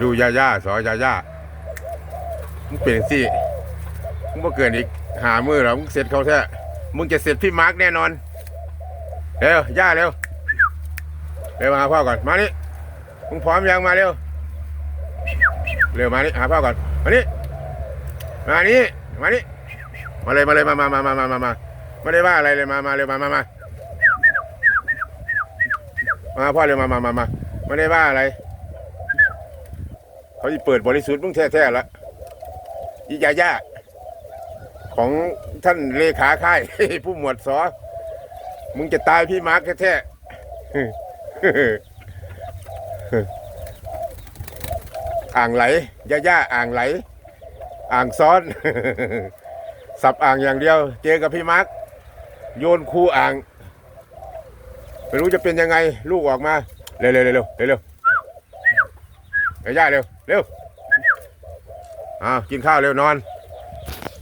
ดูย่าย่าสอยาย่ามึงเปลี่ยนสิมึงมาเกินอีกหามือเหรอมึงเสร็จเขาแท้มึงจะเสร็จพี่มาร์กแน่นอนเร็วย่าเร็วเร็วมาหาพ่อก่อนมานี่มึงพร้อมยังมาเร็วเร็วมานี่หาพ่อก่อนมานี่มานี่มานี่มาเลยมาเลยมามามามามามามาไม่ได้ว่าอะไรเลยมามาเร็วมามามามาพ่อเร็วมามามามาไม่ได้ว่าอะไร เขาจะเปิดบริสุทธิ์มึงแท้ๆละอียายาของท่านเลขาค่าย ผู้หมวดสอ มึงจะตายพี่มาร์กแท้ๆอ่างไหลย่าย่าอ่างไหล อ่างซ้อน สับอ่างอย่างเดียว เจอกับพี่มาร์กโยนคูอ่าง ไม่รู้จะเป็นยังไง ลูกออกมา เร็วๆเร็วๆเร็วๆ เดี๋ยวย่าเร็ว เร็วอ่ากินข้าวเร็วนอน